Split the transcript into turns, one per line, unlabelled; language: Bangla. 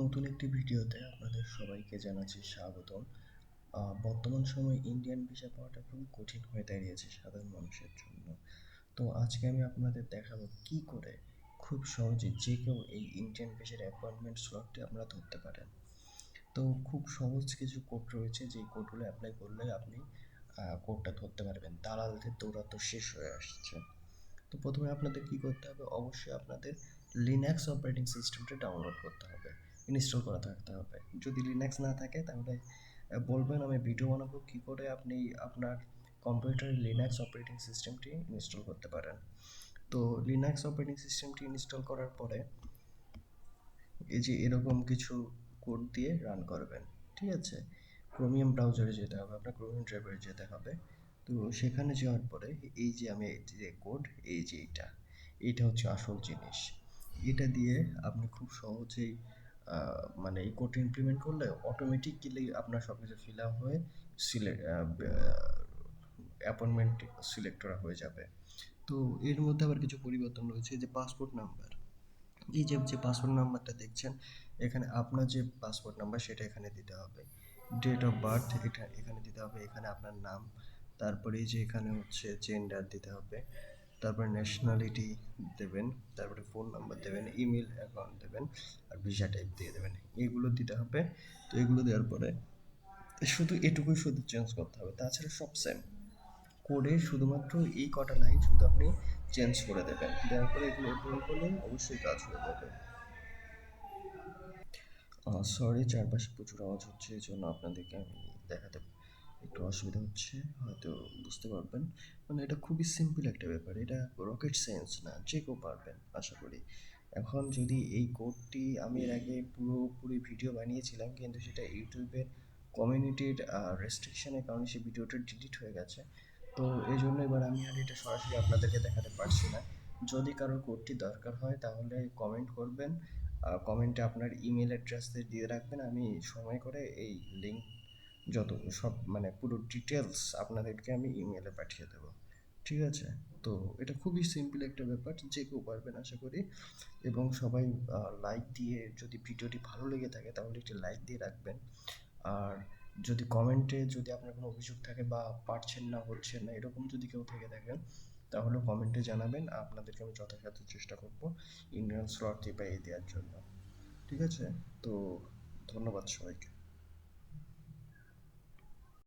নতুন একটি ভিডিওতে আপনাদের সবাইকে জানাচ্ছি স্বাগতম। বর্তমান সময়ে ইন্ডিয়ান ভিসা পাওয়াটা খুবই কঠিন হয়ে দাঁড়িয়েছে সাধারণ মানুষের জন্য। তো আজকে আমি আপনাদের দেখাবো কি করে খুব সহজে যে কেউ এই ইন্ডিয়ান ভিসার অ্যাপয়েন্টমেন্ট স্লটটি আপনারা ধরতে পারেন। তো খুব সহজ কিছু কোড রয়েছে, যেই কোডগুলো অ্যাপ্লাই করলে আপনি কোডটা ধরতে পারবেন। দালালদের দৌড়াতো শেষ হয়ে আসছে। তো প্রথমে আপনাদের কি করতে হবে? অবশ্যই আপনাদের লিনাক্স অপারেটিং সিস্টেমটা ডাউনলোড করতে হবে। ইনস্টল করা থাকতে হবে। যদি লিনাক্স না থাকে, তাহলে বলবেন আমি ভিডিও বানাবো। কী করে আপনি আপনার কম্পিউটারে লিনাক্স অপারেটিং সিস্টেমটি ইনস্টল করতে পারেন? তো লিনাক্স অপারেটিং সিস্টেমটি ইনস্টল করার পরে, এই যে এরকম কিছু কোড দিয়ে রান করবেন, ঠিক আছে? ক্রোমিয়াম ব্রাউজারে যেতে হবে, আপনার ক্রোমিয়াম ড্রাইভারে যেতে হবে। তো সেখানে যাওয়ার পরে, এই যে আমি যে কোড এই যে এইটা এইটা হচ্ছে আসল জিনিস। এটা দিয়ে আপনি খুব সহজেই মানে এই কোডটা ইমপ্লিমেন্ট করলে অটোমেটিক্যালি আপনার সব কিছু ফিল আপ হয়ে সিলেক্ট অ্যাপয়েন্টমেন্ট সিলেক্ট করা হয়ে যাবে। তো এর মধ্যে আবার কিছু পরিবর্তন রয়েছে, যে পাসপোর্ট নাম্বার এই যে যে পাসপোর্ট নাম্বারটা দেখছেন, এখানে আপনার যে পাসপোর্ট নাম্বার সেটা এখানে দিতে হবে। ডেট অফ বার্থ এটা এখানে দিতে হবে, এখানে আপনার নাম, তারপরে যে এখানে হচ্ছে জেন্ডার দিতে হবে। তারপরে ন্যাশনালিটি দেবেন, তারপরে ফোন নাম্বার দেবেন ইমেল অ্যাকাউন্ট দেবেন, আর ভিসা টাইপ দিয়ে দেবেন। এগুলো দিতে হবে। তো এগুলো দেওয়ার পরে শুধু এটুকুই শুধু চেঞ্জ করতে হবে। তাছাড়া সব সেম কোডে শুধুমাত্র এই কটা লাইন শুধু আপনি চেঞ্জ করে দেবেন। দেওয়ার পরে এগুলো ওপেন করলে অবশ্যই কাজ হয়ে যাবে। সরি চারপাশে প্রচুর আওয়াজ হচ্ছে এই জন্য আপনাদেরকে আমি দেখাতে একটু অসুবিধা হচ্ছে, হয়তো বুঝতে পারবেন। মানে এটা খুবই সিম্পল একটা ব্যাপার। এটা রকেট সায়েন্স না, যে কেউ পারবেন, আশা করি। এখন যদি এই কোডটি আমি এর আগে পুরোপুরি ভিডিও বানিয়েছিলাম, কিন্তু সেটা ইউটিউবের কমিউনিটির রেস্ট্রিকশনের কারণে সেই ভিডিওটা ডিলিট হয়ে গেছে। তো এই জন্য এবার আমি আর এটা সরাসরি আপনাদেরকে দেখাতে পারছি না। যদি কারোর কোডটি দরকার হয়, তাহলে কমেন্ট করবেন। কমেন্টে আপনার ইমেল অ্যাড্রেস দিয়ে রাখবেন। আমি সময় করে এই লিঙ্ক যত সব মানে পুরো ডিটেলস আপনাদেরকে আমি ইমেলে পাঠিয়ে দেবো। ঠিক আছে? তো এটা খুবই সিম্পল একটা ব্যাপার, যে কেউ পারবেন আশা করি। এবং সবাই লাইক দিয়ে যদি ভিডিওটি ভালো লেগে থাকে তাহলে একটি লাইক দিয়ে রাখবেন। আর যদি কমেন্টে যদি আপনার কোনো অভিযোগ থাকে বা পারছেন না হচ্ছেন না, এরকম যদি কেউ থেকে থাকেন, তাহলে কমেন্টে জানাবেন। আপনাদেরকে আমি যথাসাধ্য চেষ্টা করব ইন্ডিয়ান স্লটটি পাইয়ে দেওয়ার জন্য। ঠিক আছে? তো ধন্যবাদ সবাইকে।